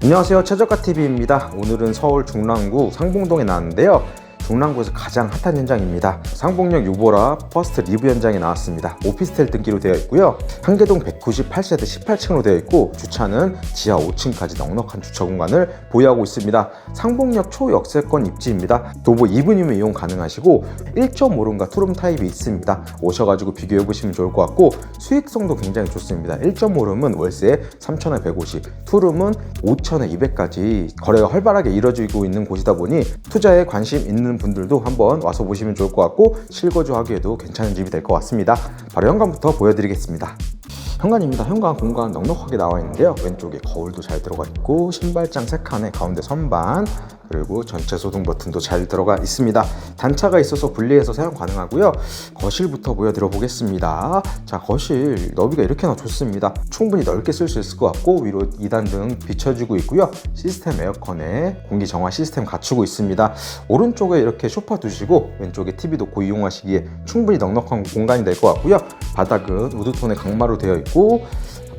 안녕하세요. 최저가TV입니다. 오늘은 서울 중랑구 상봉동에 나왔는데요 중랑구에서 가장 핫한 현장입니다. 상봉역 유보라 퍼스트 리브 현장에 나왔습니다. 오피스텔 등기로 되어 있고요. 한계동 198세대 18층으로 되어 있고 주차는 지하 5층까지 넉넉한 주차 공간을 보유하고 있습니다. 상봉역 초역세권 입지입니다. 도보 2분이면 이용 가능하시고 1.5룸과 투룸 타입이 있습니다. 오셔가지고 비교해 보시면 좋을 것 같고 수익성도 굉장히 좋습니다. 1.5룸은 월세 3,150 투룸은 5,200까지 거래가 활발하게 이루어지고 있는 곳이다 보니 투자에 관심 있는 분들도 한번 와서 보시면 좋을 것 같고 실거주 하기에도 괜찮은 집이 될 것 같습니다. 바로 현관부터 보여드리겠습니다. 현관입니다. 현관 공간 넉넉하게 나와 있는데요. 왼쪽에 거울도 잘 들어가 있고 신발장 3칸에 가운데 선반 그리고 전체 소등 버튼도 잘 들어가 있습니다. 단차가 있어서 분리해서 사용 가능하고요. 거실부터 보여드려 보겠습니다. 자, 거실 너비가 이렇게나 좋습니다. 충분히 넓게 쓸 수 있을 것 같고 위로 2단 등 비춰지고 있고요. 시스템 에어컨에 공기 정화 시스템 갖추고 있습니다. 오른쪽에 이렇게 소파 두시고 왼쪽에 TV 놓고 이용하시기에 충분히 넉넉한 공간이 될 것 같고요. 바닥은 우드톤의 강마로 되어 있고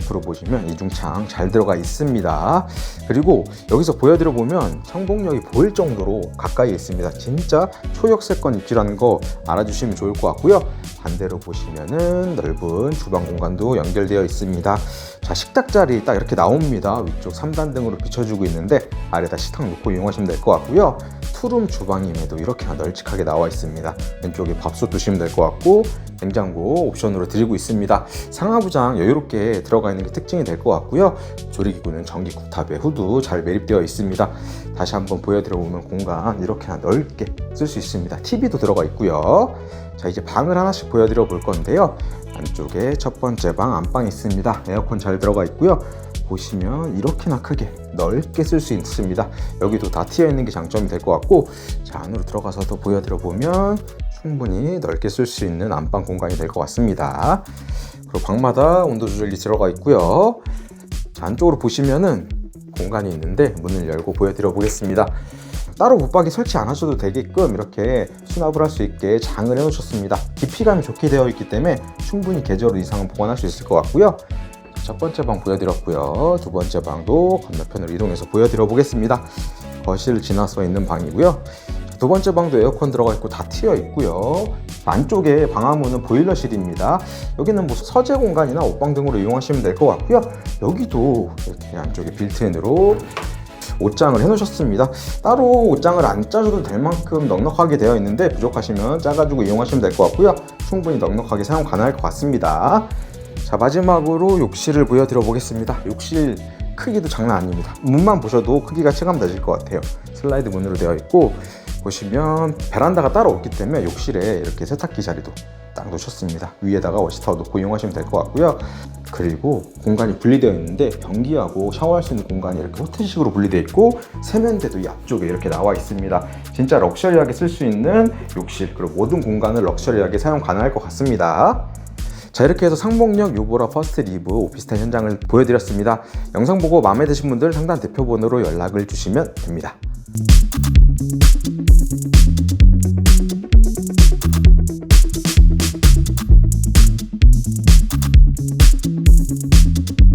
앞으로 보시면 이중창 잘 들어가 있습니다. 그리고 여기서 보여드려 보면 성공역이 보일 정도로 가까이 있습니다. 진짜 초역세권 입지라는 거 알아주시면 좋을 것 같고요. 반대로 보시면은 넓은 주방 공간도 연결되어 있습니다. 자 식탁 자리 딱 이렇게 나옵니다. 위쪽 3단 등으로 비춰주고 있는데 아래다 식탁 놓고 이용하시면 될 것 같고요. 투룸 주방임에도 이렇게나 널찍하게 나와 있습니다. 왼쪽에 밥솥 두시면 될 것 같고 냉장고 옵션으로 드리고 있습니다. 상하부장 여유롭게 들어가 있는 게 특징이 될 것 같고요. 조리기구는 전기 쿡탑에 후드 잘 매립되어 있습니다. 다시 한번 보여드려 보면 공간 이렇게나 넓게 쓸 수 있습니다. TV도 들어가 있고요. 자 이제 방을 하나씩 보여드려 볼 건데요. 안쪽에 첫 번째 방 안방 있습니다. 에어컨 잘 들어가 있고요. 보시면 이렇게나 크게 넓게 쓸 수 있습니다. 여기도 다 트여 있는 게 장점이 될 것 같고 자 안으로 들어가서 더 보여드려 보면 충분히 넓게 쓸 수 있는 안방 공간이 될 것 같습니다. 그리고 방마다 온도 조절기 들어가 있고요. 자, 안쪽으로 보시면은 공간이 있는데 문을 열고 보여드려 보겠습니다. 따로 붙박이 설치 안 하셔도 되게끔 이렇게 수납을 할 수 있게 장을 해 놓으셨습니다. 깊이감이 좋게 되어 있기 때문에 충분히 계절 이상은 보관할 수 있을 것 같고요. 첫 번째 방 보여드렸고요. 두 번째 방도 건너편으로 이동해서 보여드려 보겠습니다. 거실 지나서 있는 방이고요. 두 번째 방도 에어컨 들어가 있고 다 트여 있고요. 안쪽에 방화문은 보일러실입니다. 여기는 뭐 서재 공간이나 옷방 등으로 이용하시면 될 것 같고요. 여기도 이렇게 안쪽에 빌트인으로 옷장을 해놓으셨습니다. 따로 옷장을 안 짜줘도 될 만큼 넉넉하게 되어 있는데 부족하시면 짜가지고 이용하시면 될 것 같고요. 충분히 넉넉하게 사용 가능할 것 같습니다. 자 마지막으로 욕실을 보여드려 보겠습니다. 욕실 크기도 장난 아닙니다. 문만 보셔도 크기가 체감되실 것 같아요. 슬라이드 문으로 되어 있고 보시면 베란다가 따로 없기 때문에 욕실에 이렇게 세탁기 자리도 딱 놓으셨습니다. 위에다가 워시타워 놓고 이용하시면 될 것 같고요. 그리고 공간이 분리되어 있는데 변기하고 샤워할 수 있는 공간이 이렇게 호텔식으로 분리되어 있고 세면대도 이 앞쪽에 이렇게 나와 있습니다. 진짜 럭셔리하게 쓸 수 있는 욕실 그리고 모든 공간을 럭셔리하게 사용 가능할 것 같습니다. 자 이렇게 해서 상봉역 유보라 퍼스트 리브 오피스텔 현장을 보여드렸습니다. 영상 보고 마음에 드신 분들 상단 대표번호로 연락을 주시면 됩니다.